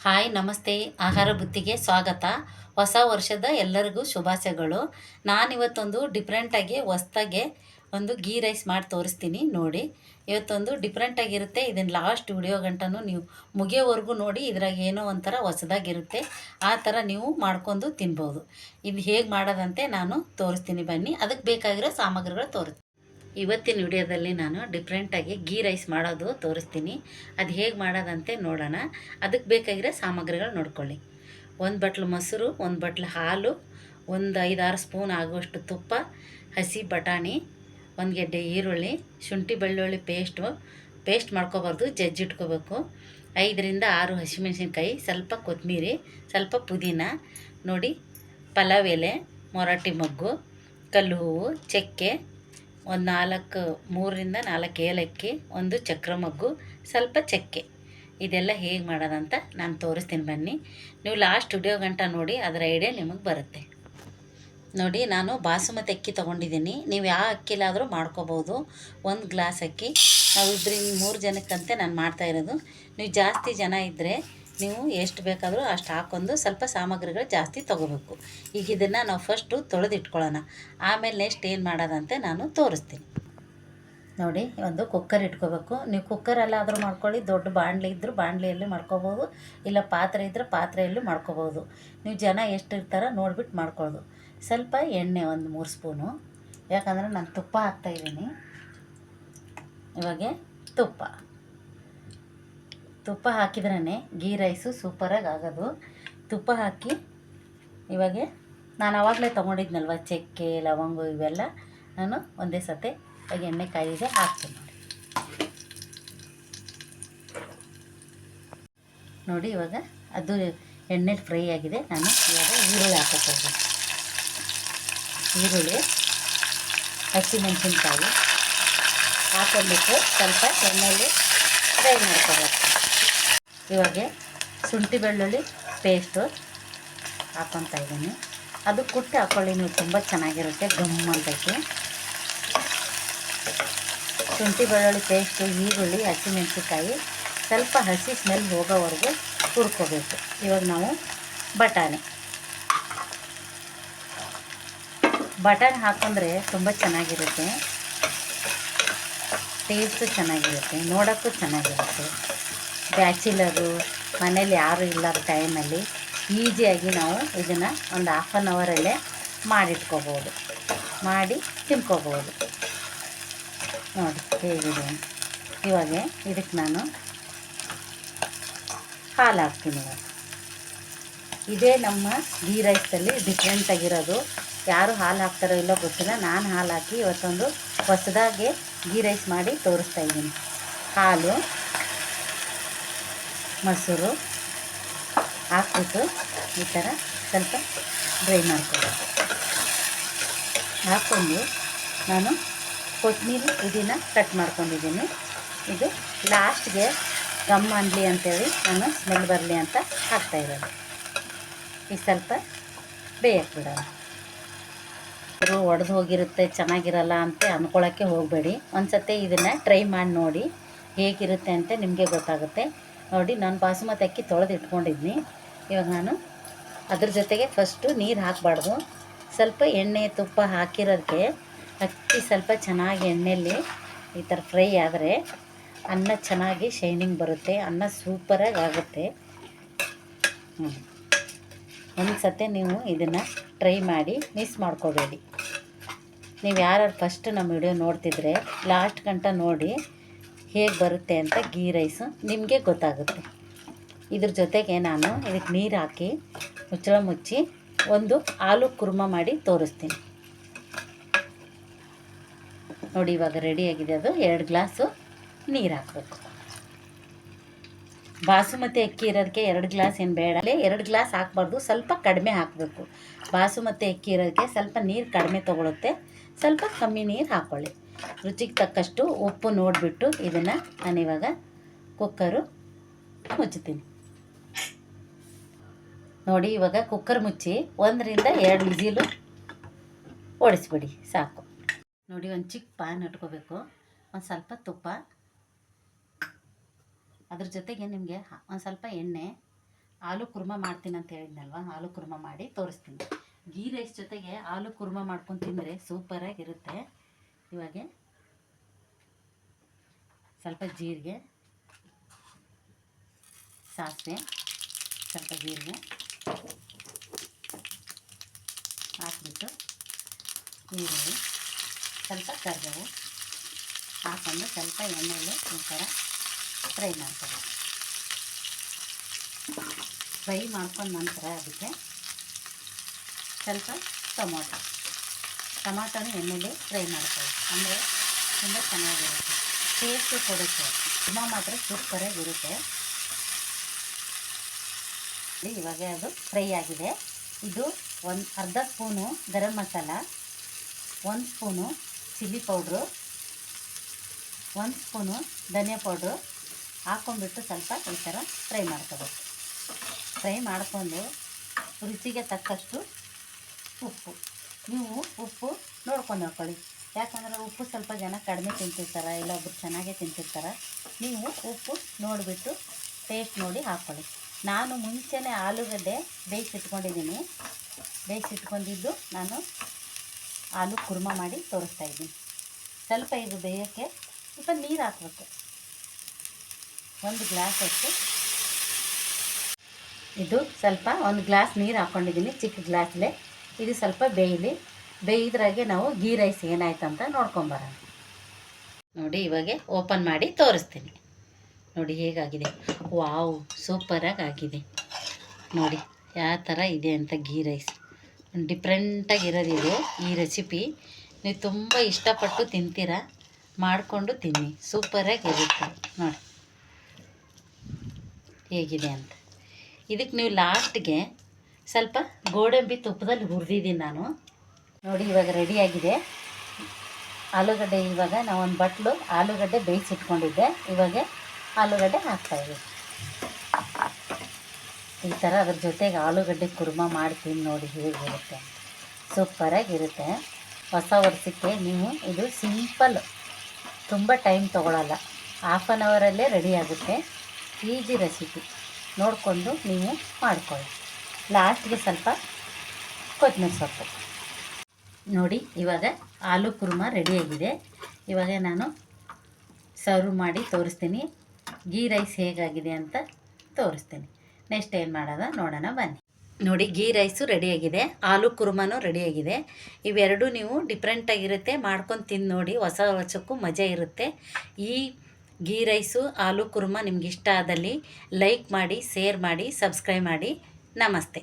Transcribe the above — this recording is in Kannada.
ಹಾಯ್, ನಮಸ್ತೆ. ಆಹಾರ ಬುತ್ತಿಗೆ ಸ್ವಾಗತ. ಹೊಸ ವರ್ಷದ ಎಲ್ಲರಿಗೂ ಶುಭಾಶಯಗಳು. ನಾನಿವತ್ತೊಂದು ಡಿಫ್ರೆಂಟಾಗಿ ಹೊಸ್ದಾಗೆ ಒಂದು ಗೀ ರೈಸ್ ಮಾಡಿ ತೋರಿಸ್ತೀನಿ ನೋಡಿ. ಇವತ್ತೊಂದು ಡಿಫ್ರೆಂಟಾಗಿರುತ್ತೆ ಇದನ್ನು ಲಾಸ್ಟ್ ವಿಡಿಯೋ ಗಂಟನೂ ನೀವು ಮುಗಿಯೋವರೆಗೂ ನೋಡಿ. ಇದ್ರಾಗ ಏನೋ ಒಂಥರ ಹೊಸದಾಗಿರುತ್ತೆ. ಆ ಥರ ನೀವು ಮಾಡ್ಕೊಂಡು ತಿನ್ಬೋದು. ಇದು ಹೇಗೆ ಮಾಡೋದಂತೆ ನಾನು ತೋರಿಸ್ತೀನಿ ಬನ್ನಿ. ಅದಕ್ಕೆ ಬೇಕಾಗಿರೋ ಸಾಮಗ್ರಿಗಳು ತೋರಿಸ್ತೀನಿ. ಇವತ್ತಿನ ವಿಡಿಯೋದಲ್ಲಿ ನಾನು ಡಿಫ್ರೆಂಟಾಗಿ ಗೀ ರೈಸ್ ಮಾಡೋದು ತೋರಿಸ್ತೀನಿ. ಅದು ಹೇಗೆ ಮಾಡೋದಂತೆ ನೋಡೋಣ. ಅದಕ್ಕೆ ಬೇಕಾಗಿರೋ ಸಾಮಗ್ರಿಗಳು ನೋಡ್ಕೊಳ್ಳಿ. ಒಂದು ಬಟ್ಲು ಮೊಸರು, ಒಂದು ಬಟ್ಲು ಹಾಲು, ಒಂದು ಐದಾರು ಸ್ಪೂನ್ ಆಗುವಷ್ಟು ತುಪ್ಪ, ಹಸಿ ಬಟಾಣಿ, ಒಂದು ಗೆಡ್ಡೆ ಈರುಳ್ಳಿ, ಶುಂಠಿ ಬೆಳ್ಳುಳ್ಳಿ ಪೇಸ್ಟು ಪೇಸ್ಟ್ ಮಾಡ್ಕೋಬಾರ್ದು ಜಜ್ಜಿಟ್ಕೋಬೇಕು ಐದರಿಂದ ಆರು ಹಸಿಮೆಣಸಿನ್ಕಾಯಿ, ಸ್ವಲ್ಪ ಕೊತ್ತಂಬರಿ ಸ್ವಲ್ಪ ಪುದೀನ, ನೋಡಿ ಪಲಾವ್ ಎಲೆ ಮೊರಾಟಿ ಮೊಗ್ಗು, ಕಲ್ಲು ಹೂವು, ಚಕ್ಕೆ ಒಂದು ನಾಲ್ಕು, ಮೂರರಿಂದ ನಾಲ್ಕು ಏಲಕ್ಕಿ, ಒಂದು ಚಕ್ರ ಮಗ್ಗು, ಸ್ವಲ್ಪ ಚಕ್ಕೆ. ಇದೆಲ್ಲ ಹೇಗೆ ಮಾಡೋದಂತ ನಾನು ತೋರಿಸ್ತೀನಿ ಬನ್ನಿ. ನೀವು ಲಾಸ್ಟ್ ವಿಡಿಯೋ ಗಂಟ ನೋಡಿ ಅದರ ಐಡಿಯಾ ನಿಮಗೆ ಬರುತ್ತೆ. ನೋಡಿ, ನಾನು ಬಾಸುಮತಿ ಅಕ್ಕಿ ತೊಗೊಂಡಿದ್ದೀನಿ. ನೀವು ಯಾವ ಅಕ್ಕಿಲಾದರೂ ಮಾಡ್ಕೋಬೋದು. ಒಂದು ಗ್ಲಾಸ್ ಅಕ್ಕಿ. ನಾವು ಇಬ್ಬರಿಗೆ ಮೂರು ಜನಕ್ಕಂತೆ ನಾನು ಮಾಡ್ತಾ ಇರೋದು. ನೀವು ಜಾಸ್ತಿ ಜನ ಇದ್ದರೆ ನೀವು ಎಷ್ಟು ಬೇಕಾದರೂ ಅಷ್ಟು ಹಾಕೊಂಡು ಸ್ವಲ್ಪ ಸಾಮಗ್ರಿಗಳು ಜಾಸ್ತಿ ತೊಗೋಬೇಕು. ಈಗ ಇದನ್ನು ನಾವು ಫಸ್ಟು ತೊಳೆದಿಟ್ಕೊಳ್ಳೋಣ. ಆಮೇಲೆ ನೆಕ್ಸ್ಟ್ ಏನು ಮಾಡೋದಂತೆ ನಾನು ತೋರಿಸ್ತೀನಿ. ನೋಡಿ, ಒಂದು ಕುಕ್ಕರ್ ಇಟ್ಕೋಬೇಕು. ನೀವು ಕುಕ್ಕರಲ್ಲಾದರೂ ಮಾಡ್ಕೊಳ್ಳಿ, ದೊಡ್ಡ ಬಾಣಲೆ ಇದ್ದರೂ ಬಾಣಲಿಯಲ್ಲಿ ಮಾಡ್ಕೋಬೋದು, ಇಲ್ಲ ಪಾತ್ರೆ ಇದ್ದರೆ ಪಾತ್ರೆಯಲ್ಲೂ ಮಾಡ್ಕೋಬೋದು. ನೀವು ಜನ ಎಷ್ಟು ಇರ್ತಾರೋ ನೋಡ್ಬಿಟ್ಟು ಮಾಡ್ಕೊಳ್ಳೋದು. ಸ್ವಲ್ಪ ಎಣ್ಣೆ ಒಂದು ಮೂರು ಸ್ಪೂನು. ಯಾಕಂದರೆ ನಾನು ತುಪ್ಪ ಹಾಕ್ತಾಯಿದ್ದೀನಿ ಇವಾಗ ತುಪ್ಪ. ತುಪ್ಪ ಹಾಕಿದ್ರೇ ಗೀ ರೈಸು ಸೂಪರಾಗಿ ಆಗೋದು. ತುಪ್ಪ ಹಾಕಿ ಇವಾಗ ನಾನು ಆವಾಗಲೇ ತೊಗೊಂಡಿದ್ನಲ್ವ ಚಕ್ಕೆ, ಲವಂಗ ಇವೆಲ್ಲ. ನಾನು ಒಂದೇ ಸತೆ ಇವಾಗ ಎಣ್ಣೆ ಕಾಯಿಗೆ ಹಾಕ್ತೀನಿ. ನೋಡಿ ಇವಾಗ ಅದು ಎಣ್ಣೆಲಿ ಫ್ರೈ ಆಗಿದೆ. ನಾನು ಇವಾಗ ಈರುಳ್ಳಿ ಹಾಕೋಬೇಕು ಈರುಳ್ಳಿ ಹಸಿಮೆಣಸಿನ್ಕಾಯಿ ಹಾಕೊಂಡ್ಬಿಟ್ಟು ಸ್ವಲ್ಪ ಎಣ್ಣೆಯಲ್ಲಿ ಫ್ರೈ ಮಾಡ್ಕೋಬೇಕು. ಇವಾಗ ಶುಂಠಿ ಬೆಳ್ಳುಳ್ಳಿ ಪೇಸ್ಟು ಹಾಕ್ಕೊತಾ ಇದ್ದೀನಿ. ಅದು ಕುಟ್ಟಿ ಹಾಕ್ಕೊಳ್ಳಿ ನೀವು ತುಂಬ ಚೆನ್ನಾಗಿರುತ್ತೆ ಗಮ್ ಅಂತಕ್ಕೆ ಶುಂಠಿ ಬೆಳ್ಳುಳ್ಳಿ ಪೇಸ್ಟು ಈರುಳ್ಳಿ, ಹಸಿಮೆಣಸಿನ್ಕಾಯಿ, ಸ್ವಲ್ಪ ಹಸಿ ಸ್ಮೆಲ್ ಹೋಗೋವರೆಗೂ ಹುರ್ಕೋಬೇಕು. ಇವಾಗ ನಾವು ಬಟಾಣಿ. ಬಟಾಣಿ ಹಾಕೊಂಡ್ರೆ ತುಂಬ ಚೆನ್ನಾಗಿರುತ್ತೆ. ಟೇಸ್ಟು ಚೆನ್ನಾಗಿರುತ್ತೆ, ನೋಡೋಕ್ಕೂ ಚೆನ್ನಾಗಿರುತ್ತೆ. ಬ್ಯಾಚುಲರು ಮನೇಲಿ ಯಾರು ಇಲ್ಲದ ಟೈಮಲ್ಲಿ ಈಸಿಯಾಗಿ ನಾವು ಇದನ್ನು ಒಂದು ಹಾಫ್ ಆನ್ ಅವರಲ್ಲೇ ಮಾಡಿಟ್ಕೋಬೋದು. ಮಾಡಿ ತಿನ್ಕೋಬೋದು. ನೋಡಿ ಹೇಗಿದೆ ಇವಾಗ ಇದಕ್ಕೆ ನಾನು ಹಾಲು ಹಾಕ್ತೀನಿ ಇವಾಗ ಇದೇ ನಮ್ಮ ಗೀ ರೈಸಲ್ಲಿ ಡಿಫ್ರೆಂಟಾಗಿರೋದು ಯಾರು ಹಾಲು ಹಾಕ್ತಾರೋ ಇಲ್ಲೋ ಗೊತ್ತಿಲ್ಲ. ನಾನು ಹಾಲು ಹಾಕಿ ಇವತ್ತೊಂದು ಹೊಸದಾಗಿ ಗೀ ರೈಸ್ ಮಾಡಿ ತೋರಿಸ್ತಾ ಇದ್ದೀನಿ. ಹಾಲು ಮೊಸರು ಹಾಕ್ಬಿಟ್ಟು ಈ ಥರ ಸ್ವಲ್ಪ ಡ್ರೈ ಮಾಡ್ಕೋಬೇಕು. ಹಾಕ್ಕೊಂಡು ನಾನು ಕೊತ್ತಂಬರಿ ಇದನ್ನು ಕಟ್ ಮಾಡ್ಕೊಂಡಿದ್ದೀನಿ. ಇದು ಲಾಸ್ಟ್ಗೆ ಗಮ್ ಅನ್ನಲಿ ಅಂತೇಳಿ ನಾನು ಸ್ಮೆಲ್ ಬರಲಿ ಅಂತ ಹಾಕ್ತಾಯಿರೋದು ಈ ಸ್ವಲ್ಪ ಬೇಯಕ್ಕೆ ಬಿಡೋಣ. ಒಡೆದು ಹೋಗಿರುತ್ತೆ, ಚೆನ್ನಾಗಿರಲ್ಲ ಅಂತ ಅಂದ್ಕೊಳ್ಳೋಕ್ಕೆ ಹೋಗಬೇಡಿ. ಒಂದು ಸತಿ ಇದನ್ನು ಟ್ರೈ ಮಾಡಿ ನೋಡಿ ಹೇಗಿರುತ್ತೆ ಅಂತ ನಿಮಗೆ ಗೊತ್ತಾಗುತ್ತೆ. ನೋಡಿ, ನಾನು ಬಾಸುಮತಿ ಅಕ್ಕಿ ತೊಳೆದು ಇಟ್ಕೊಂಡಿದ್ನಿ. ಇವಾಗ ನಾನು ಅದ್ರ ಜೊತೆಗೆ ಫಸ್ಟು ನೀರು ಹಾಕಬಾರ್ದು. ಸ್ವಲ್ಪ ಎಣ್ಣೆ, ತುಪ್ಪ ಹಾಕಿರೋದಕ್ಕೆ ಅಕ್ಕಿ ಸ್ವಲ್ಪ ಚೆನ್ನಾಗಿ ಎಣ್ಣೆಯಲ್ಲಿ ಈ ಥರ ಫ್ರೈ ಆದರೆ ಅನ್ನ ಚೆನ್ನಾಗಿ ಶೈನಿಂಗ್ ಬರುತ್ತೆ, ಅನ್ನ ಸೂಪರಾಗಿ ಆಗುತ್ತೆ. ಹ್ಞೂ ಒಂದು ಸತೆ ನೀವು ಇದನ್ನು ಟ್ರೈ ಮಾಡಿ ಮಿಸ್ ಮಾಡ್ಕೋಬೇಡಿ. ನೀವು ಯಾರು ಫಸ್ಟ್ ನಮ್ಮ ವಿಡಿಯೋ ನೋಡ್ತಿದ್ರೆ ಲಾಸ್ಟ್ ಗಂಟ ನೋಡಿ ಹೇಗೆ ಬರುತ್ತೆ ಅಂತ ಗೀ ರೈಸು ನಿಮಗೆ ಗೊತ್ತಾಗುತ್ತೆ. ಇದ್ರ ಜೊತೆಗೆ ನಾನು ಇದಕ್ಕೆ ನೀರು ಹಾಕಿ ಮುಚ್ಚಳ ಮುಚ್ಚಿ ಒಂದು ಆಲೂ ಕುರ್ಮ ಮಾಡಿ ತೋರಿಸ್ತೀನಿ. ನೋಡಿ ಇವಾಗ ರೆಡಿಯಾಗಿದೆ ಅದು. ಎರಡು ಗ್ಲಾಸು ನೀರು ಹಾಕಬೇಕು. ಬಾಸುಮತಿ ಅಕ್ಕಿ ಇರೋದಕ್ಕೆ ಎರಡು ಗ್ಲಾಸ್ ಏನು ಬೇಡ. ಅಲ್ಲೇ ಎರಡು ಗ್ಲಾಸ್ ಹಾಕ್ಬಾರ್ದು, ಸ್ವಲ್ಪ ಕಡಿಮೆ ಹಾಕಬೇಕು. ಬಾಸುಮತಿ ಅಕ್ಕಿ ಇರೋದಕ್ಕೆ ಸ್ವಲ್ಪ ನೀರು ಕಡಿಮೆ ತೊಗೊಳುತ್ತೆ. ಸ್ವಲ್ಪ ಕಮ್ಮಿ ನೀರು ಹಾಕ್ಕೊಳ್ಳಿ ರುಚಿಗೆ ತಕ್ಕಷ್ಟು ಉಪ್ಪು ನೋಡಿಬಿಟ್ಟು ಇದನ್ನು ನಾನಿವಾಗ ಕುಕ್ಕರು ಮುಚ್ಚುತ್ತೀನಿ. ನೋಡಿ, ಇವಾಗ ಕುಕ್ಕರ್ ಮುಚ್ಚಿ ಒಂದರಿಂದ ಎರಡು ವಿಜಿಲು ಓಡಿಸ್ಬಿಡಿ, ಸಾಕು. ನೋಡಿ, ಒಂದು ಚಿಕ್ಕ ಪ್ಯಾನ್ ಇಟ್ಕೋಬೇಕು. ಒಂದು ಸ್ವಲ್ಪ ತುಪ್ಪ. ಅದ್ರ ಜೊತೆಗೆ ನಿಮಗೆ ಒಂದು ಸ್ವಲ್ಪ ಎಣ್ಣೆ ಆಲೂ ಕುರ್ಮ ಮಾಡ್ತೀನಿ ಅಂತ ಹೇಳಿದ್ನಲ್ವ? ಆಲೂ ಕುರ್ಮ ಮಾಡಿ ತೋರಿಸ್ತೀನಿ. ಗೀ ರೈಸ್ ಜೊತೆಗೆ ಆಲೂ ಕುರ್ಮ ಮಾಡ್ಕೊಂಡು ತಿಂದರೆ ಸೂಪರಾಗಿರುತ್ತೆ. ಇವಾಗೆ ಸ್ವಲ್ಪ ಜೀರಿಗೆ, ಸಾಸಿವೆ, ಸ್ವಲ್ಪ ಜೀರಿಗೆ ಹಾಕ್ಬಿಟ್ಟು ಈರುಳ್ಳಿ, ಸ್ವಲ್ಪ ಕರ್ಬೇವು ಹಾಕೊಂಡು ಸ್ವಲ್ಪ ಎಣ್ಣೆಯಲ್ಲಿ ಈ ಥರ ಫ್ರೈ ಮಾಡ್ಕೋಬೇಕು. ಫ್ರೈ ಮಾಡ್ಕೊಂಡ ನಂತರ ಅದಕ್ಕೆ ಸ್ವಲ್ಪ ಟೊಮೊಟೊ. ಟೊಮಾಟೊನ ಎಣ್ಣೆಲಿ ಫ್ರೈ ಮಾಡ್ಕೊಳ್ಳಿ. ಅಂದರೆ ತುಂಬ ಚೆನ್ನಾಗಿರುತ್ತೆ. ಟೇಸ್ಟು ಕೊಡುತ್ತೆ. ತುಂಬ ಮಾತ್ರ ಸೂಪರಾಗಿರುತ್ತೆ. ಇವಾಗ ಅದು ಫ್ರೈ ಆಗಿದೆ. ಇದು ಒಂದು ಅರ್ಧ ಸ್ಪೂನು ಗರಂ ಮಸಾಲ, ಒಂದು ಸ್ಪೂನು ಚಿಲ್ಲಿ ಪೌಡ್ರು, ಒಂದು ಸ್ಪೂನು ಧನಿಯಾ ಪೌಡ್ರು ಹಾಕ್ಕೊಂಡ್ಬಿಟ್ಟು ಸ್ವಲ್ಪ ಈ ಥರ ಫ್ರೈ ಮಾಡ್ಕೋಬೇಕು. ಫ್ರೈ ಮಾಡಿಕೊಂಡು ರುಚಿಗೆ ತಕ್ಕಷ್ಟು ಉಪ್ಪು. ನೀವು ಉಪ್ಪು ನೋಡ್ಕೊಂಡು ಹಾಕ್ಕೊಳ್ಳಿ ಯಾಕಂದರೆ ಉಪ್ಪು ಸ್ವಲ್ಪ ಜನ ಕಡಿಮೆ ತಿಂತಿರ್ತಾರೆ, ಇಲ್ಲ ಒಬ್ಬರು ಚೆನ್ನಾಗೇ ತಿಂತಿರ್ತಾರೆ. ನೀವು ಉಪ್ಪು ನೋಡಿಬಿಟ್ಟು ಟೇಸ್ಟ್ ನೋಡಿ ಹಾಕ್ಕೊಳ್ಳಿ ನಾನು ಮುಂಚೆನೇ ಆಲೂಗಡ್ಡೆ ಬೇಯಿಸಿಟ್ಕೊಂಡಿದ್ದೀನಿ ಬೇಯಿಸಿಟ್ಕೊಂಡಿದ್ದು ನಾನು ಆಲೂ ಕುರ್ಮ ಮಾಡಿ ತೋರಿಸ್ತಾ ಇದ್ದೀನಿ. ಸ್ವಲ್ಪ ಇದು ಬೇಯೋಕ್ಕೆ ಸ್ವಲ್ಪ ನೀರು ಹಾಕ್ಬೇಕು. ಒಂದು ಗ್ಲಾಸ್ ಅಷ್ಟು ಇದು ಸ್ವಲ್ಪ ಒಂದು ಗ್ಲಾಸ್ ನೀರು ಹಾಕ್ಕೊಂಡಿದ್ದೀನಿ ಚಿಕ್ಕ ಗ್ಲಾಸ್ಲೆ. ಇದು ಸ್ವಲ್ಪ ಬೇಯಲಿ, ಬೇಯಿದ್ರಾಗೆ ನಾವು ಗೀ ರೈಸ್ ಏನಾಯ್ತು ಅಂತ ನೋಡ್ಕೊಂಬರೋಣ ನೋಡಿ, ಇವಾಗೆ ಓಪನ್ ಮಾಡಿ ತೋರಿಸ್ತೀನಿ. ನೋಡಿ, ಹೇಗಾಗಿದೆ? ವಾವ್ ಸೂಪರಾಗಿ ಆಗಿದೆ ನೋಡಿ, ಯಾವ ಥರ ಇದೆ ಅಂತ ಗೀ ರೈಸ್. ಡಿಫ್ರೆಂಟಾಗಿರೋದು ಇದು, ಈ ರೆಸಿಪಿ. ನೀವು ತುಂಬ ಇಷ್ಟಪಟ್ಟು ತಿಂತೀರಾ? ಮಾಡಿಕೊಂಡು ತಿನ್ನಿ. ಸೂಪರಾಗಿ ಇರುತ್ತೆ ನೋಡಿ, ಹೇಗಿದೆ ಅಂತ. ಇದಕ್ಕೆ ನೀವು ಲಾಸ್ಟ್ಗೆ ಸ್ವಲ್ಪ ಗೋಡಂಬಿ ತುಪ್ಪದಲ್ಲಿ ಹುರಿದಿದ್ದೀನಿ ನಾನು. ನೋಡಿ, ಇವಾಗ ರೆಡಿಯಾಗಿದೆ ಆಲೂಗಡ್ಡೆ ಇವಾಗ ನಾವು ಒಂದು ಬಟ್ಲು ಆಲೂಗಡ್ಡೆ ಬೇಯಿಸಿಟ್ಕೊಂಡಿದ್ದೆ. ಇವಾಗ ಆಲೂಗಡ್ಡೆ ಹಾಕ್ತಾಯಿದ್ದೀವಿ ಈ ಥರ ಅದ್ರ ಜೊತೆಗೆ ಆಲೂಗಡ್ಡೆ ಕುರ್ಮ ಮಾಡ್ತೀನಿ ನೋಡಿ ಹೇಗಿರುತ್ತೆ ಸೂಪರಾಗಿರುತ್ತೆ ಹೊಸ ವರ್ಷಕ್ಕೆ ನೀವು ಇದು ಸಿಂಪಲ್ ತುಂಬ ಟೈಮ್ ತೊಗೊಳಲ್ಲ. ಹಾಫ್ ಆನ್ ಅವರಲ್ಲೇ ರೆಡಿ ಆಗುತ್ತೆ. ಈಸಿ ರೆಸಿಪಿ ನೋಡಿಕೊಂಡು ನೀವು ಮಾಡ್ಕೊಳ್ಳಿ. ಲಾಸ್ಟ್ಗೆ ಸ್ವಲ್ಪ ಕೊತ್ತಂಬರಿ ಸೊಪ್ಪು. ನೋಡಿ, ಇವಾಗ ಆಲೂ ಕುರ್ಮ ರೆಡಿಯಾಗಿದೆ ಇವಾಗ ನಾನು ಸರ್ವ್ ಮಾಡಿ ತೋರಿಸ್ತೀನಿ. ಗೀ ರೈಸ್ ಹೇಗಾಗಿದೆ ಅಂತ ತೋರಿಸ್ತೀನಿ. ನೆಕ್ಸ್ಟ್ ಏನು ಮಾಡೋದ ನೋಡೋಣ, ಬನ್ನಿ. ನೋಡಿ ಗೀ ರೈಸು ರೆಡಿಯಾಗಿದೆ ಆಲೂ ಕುರ್ಮನೂ ರೆಡಿಯಾಗಿದೆ ಇವೆರಡೂ ನೀವು ಡಿಫ್ರೆಂಟಾಗಿರುತ್ತೆ ಮಾಡ್ಕೊಂಡು ತಿಂದು ನೋಡಿ, ಹೊಸ ವರ್ಷಕ್ಕೂ ಮಜಾ ಇರುತ್ತೆ. ಈ ಗೀ ರೈಸು ಆಲೂ ಕುರ್ಮ ನಿಮ್ಗೆ ಇಷ್ಟ ಆದಲ್ಲಿ ಲೈಕ್ ಮಾಡಿ ಶೇರ್ ಮಾಡಿ ಸಬ್ಸ್ಕ್ರೈಬ್ ಮಾಡಿ. ನಮಸ್ತೆ